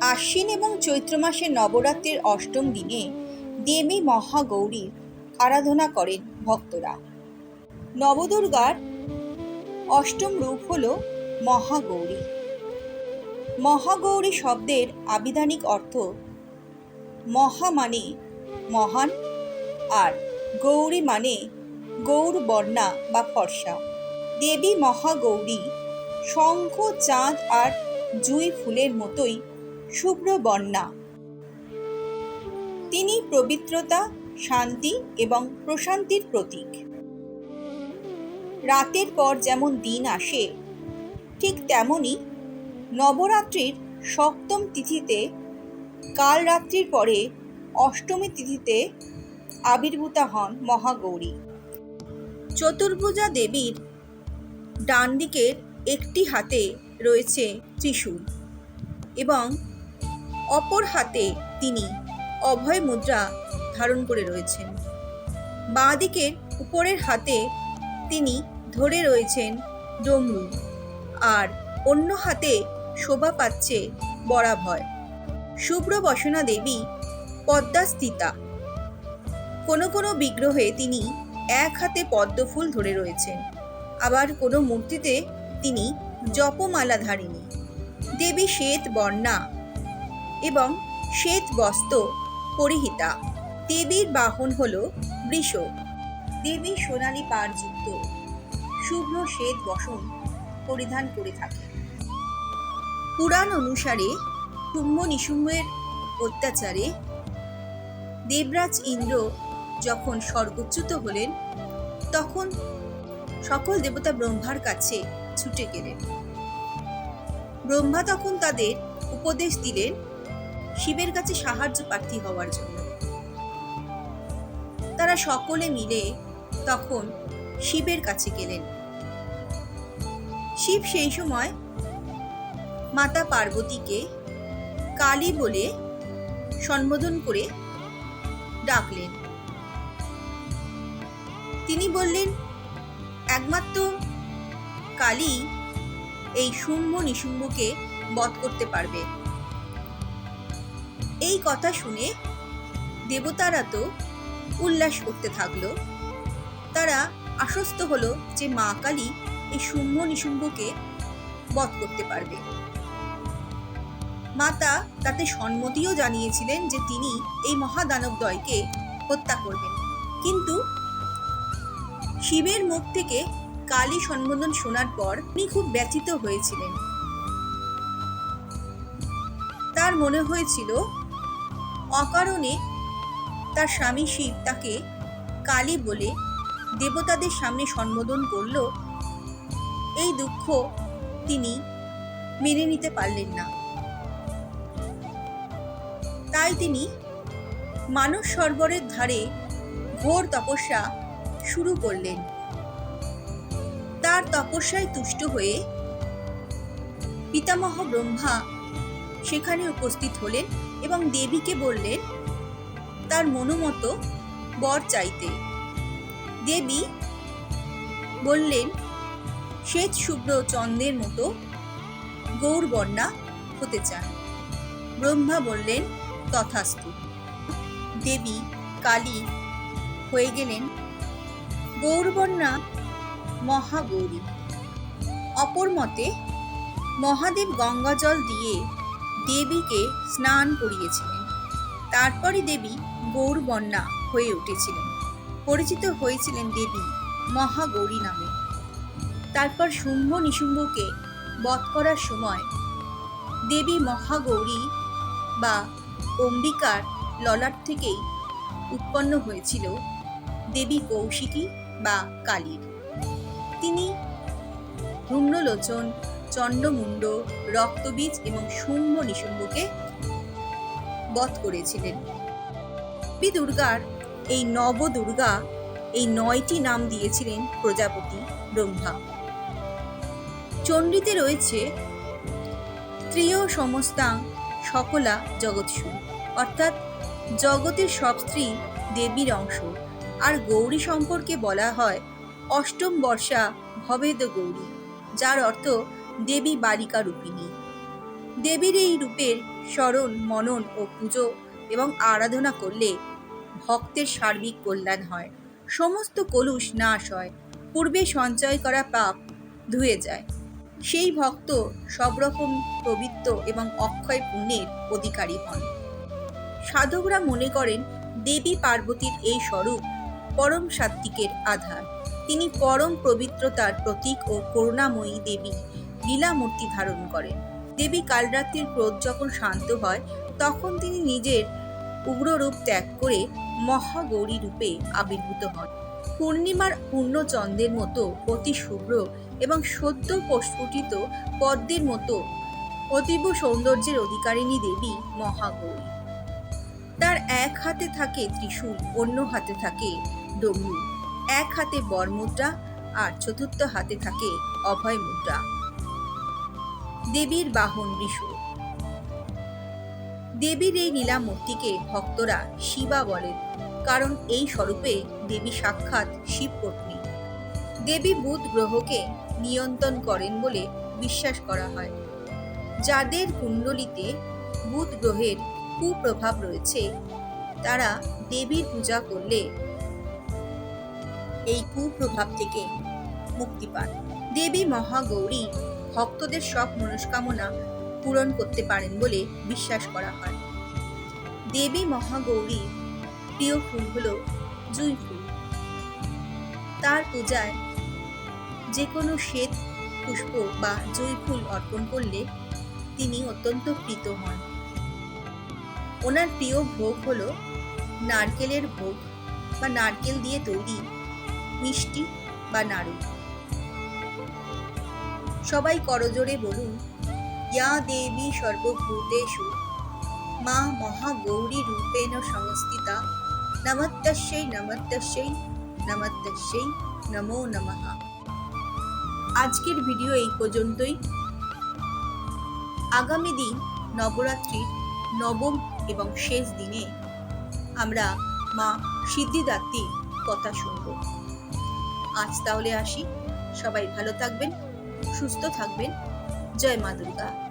আশ্বিন এবং চৈত্র মাসে নবরাত্রির অষ্টম দিনে দেবী মহাগৌরীর আরাধনা করেন ভক্তরা। নবদুর্গার অষ্টম রূপ হল মহাগৌরী। মহাগৌরী শব্দের আবিধানিক অর্থ মহা মানে মহান আর গৌরী মানে গৌর বর্ণা বা ফর্সা। দেবী মহাগৌরী শঙ্খ, চাঁদ আর জুই ফুলের মতোই শুভ্র বর্ণা তিনি পবিত্রতা, শান্তি এবং প্রশান্তির প্রতীক। রাতের পর যেমন দিন আসে, ঠিক তেমনই নবরাত্রির সপ্তম তিথিতে কাল রাত্রির পরে অষ্টমী তিথিতে আবির্ভূতা হন মহাগৌরী। চতুর্ভুজা দেবীর ডান দিকের একটি হাতে রয়েছে ত্রিশূল এবং অপর হাতে তিনি অভয় মুদ্রা ধারণ করে রয়েছেন। বাঁ দিকের উপরের হাতে তিনি ধরে রয়েছেন ডমরু, আর অন্য হাতে শোভা পাচ্ছে বরাভয়। শুভ্র বসনা দেবী পদ্মাস্থিতা কোনো কোনো বিগ্রহে তিনি এক হাতে পদ্মফুল ধরে রয়েছেন। আবার কোনো মূর্তিতে তিনি জপমালা ধারিণী। দেবী শ্বেত বর্ণা এবং শ্বেত বস্ত্র পরিহিতা। দেবীর বাহন হল বৃষ। দেবী সোনালী পাড়যুক্ত শুভ্র শ্বেত বসন পরিধান করে থাকে। পুরাণ অনুসারে শুম্ভ নিশুম্ভের অত্যাচারে দেবরাজ ইন্দ্র যখন স্বর্গচ্যুত হলেন, তখন সকল দেবতা ব্রহ্মার কাছে ছুটে গেলেন। ব্রহ্মা তখন তাদের উপদেশ দিলেন শিবের কাছে সাহায্য প্রার্থী হওয়ার জন্য। তারা সকলে মিলে তখন শিবের কাছে গেলেন। শিব সেই সময় মাতা পার্বতীকে কালী বলে সম্বোধন করে ডাকলেন। তিনি বললেন, একমাত্র কালী এই শুম্ভ নিশুম্ভকে বধ করতে পারবে। এই কথা শুনে দেবতারা তো উল্লাস করতে থাকল। তারা আশ্বস্ত হলো যে মা কালী এই শুম্ভ নিশুম্ভকে বধ করতে পারবে। মাতা তাতে সম্মতিও জানিয়েছিলেন যে তিনি এই মহাদানবদ্বয়কে হত্যা করবেন। কিন্তু শিবের মুখ থেকে কালী সম্বোধন শোনার পর তিনি খুব ব্যথিত হয়েছিলেন। তার মনে হয়েছিল অকারণে তার স্বামী শিব তাকে কালী বলে দেবতাদের সামনে সম্বোধন করল। এই দুঃখ তিনি মেনে নিতে পারলেন না। তাই তিনি মানস সরোবরের ধারে ঘোর তপস্যা শুরু করলেন। তার তপস্যায় তুষ্ট হয়ে পিতামহ ব্রহ্মা সেখানে উপস্থিত হলেন। এবং দেবীকে বললেন, তার মনোমতো বর চাইতে। দেবী বললেন, শ্বেত শুভ্র চন্দ্রের মতো গৌরবর্ণা হতে চান। ব্রহ্মা বললেন, তথাস্তু। দেবী কালী হয়ে গেলেন। গৌরবর্ণা মহাগৌরী। অপর মতে মহাদেব গঙ্গাজল দিয়ে দেবীকে স্নান করিয়েছিলেন। তারপরে দেবী গৌরবর্ণা হয়ে উঠেছিলেন। পরিচিত হয়েছিলেন দেবী মহাগৌরী নামে। তারপর শুম্ভ নিশুম্ভকে বধ করার সময় দেবী মহাগৌরী বা অম্বিকার ললাট থেকেই উৎপন্ন হয়েছিল দেবী কৌশিকী বা কালীর। তিনি ধূম্রলোচন চণ্ডমুণ্ড রক্তবীজ এবং শুম্ভ নিশুম্ভকে বধ করেছিলেন। দেবী দুর্গার এই নব দুর্গা এই নয়টি নাম দিয়েছিলেন প্রজাপতি ব্রহ্মা। চণ্ডীতে রয়েছে ত্রিয় সমস্তাং সকলা জগৎসু অর্থাৎ জগতের সব স্ত্রী দেবীর অংশ। আর গৌরী সম্পর্কে বলা হয় অষ্টম বর্ষা ভবেদ গৌরী, যার অর্থ দেবী বালিকা রূপিণী। দেবীর এই রূপের স্মরণ, মনন ও পুজো এবং আরাধনা করলে ভক্তের সার্বিক কল্যাণ হয়। সমস্ত কলুষ নাশ হয়, পূর্বে সঞ্চয় করা পাপ ধুয়ে যায়। সেই ভক্ত সব রকম পবিত্র এবং অক্ষয় পুণ্যের অধিকারী হন। সাধকরা মনে করেন, দেবী পার্বতীর এই স্বরূপ পরম সাত্ত্বিকের আধার। তিনি পরম পবিত্রতার প্রতীক ও করুণাময়ী দেবী। লীলামূর্তি ধারণ করেন। দেবী কালরাত্রির ক্রোধ যখন শান্ত হয়, তখন তিনি নিজের উগ্ররূপ ত্যাগ করে মহাগৌরী রূপে আবির্ভূত হন। পূর্ণিমার পূর্ণচন্দ্রের মতো অতি শুভ্র এবং সদ্য প্রস্ফুটিত পদ্মের মতো অতীব সৌন্দর্যের অধিকারিণী দেবী মহাগৌরী। তার এক হাতে থাকে ত্রিশূল, অন্য হাতে থাকে ডমরু এক হাতে বর মুদ্রা আর চতুর্থ হাতে থাকে অভয় মুদ্রা দেবীর বাহন বৃষ দেবীর এই লীলামূর্তিকে ভক্তরা শিবা বলেন, কারণ এই স্বরূপে দেবী সাক্ষাৎ শিবপত্নী দেবী বুধ গ্রহকে নিয়ন্ত্রণ করেন বলে বিশ্বাস করা হয়। যাদের কুণ্ডলিতে বুধ গ্রহের কুপ্রভাব রয়েছে, তারা দেবীর পূজা করলে এই কুপ্রভাব থেকে মুক্তি পান। দেবী মহাগৌরী ভক্তদের সব মনস্কামনা পূরণ করতে পারেন বলে বিশ্বাস করা হয়। দেবী মহাগৌরী প্রিয় ফুল হল জুঁই ফুল। তার পূজায় যে কোনো শ্বেত পুষ্প বা জুঁই ফুল অর্পণ করলে তিনি অত্যন্ত প্রীত হন। ওনার প্রিয় ভোগ হলো নারকেলের ভোগ বা নারকেল দিয়ে তৈরি মিষ্টি বা নাড়ু। সবাই করজোড়ে বলুন, ইয়া দেবী সর্বভূতেষু, মা মহাগৌরী রূপেণ সংস্থিতা নমস্তস্যৈ নমস্তস্যৈ নমস্তস্যৈ নমো নমঃ। আজকের ভিডিও এই পর্যন্তই। আগামী দিন নবরাত্রির নবম এবং শেষ দিনে আমরা মা সিদ্ধিদাত্রীর কথা শুনব। আজ তাহলে আসি। সবাই ভালো থাকবেন। সুস্থ থাকবেন। জয় মা দুর্গা।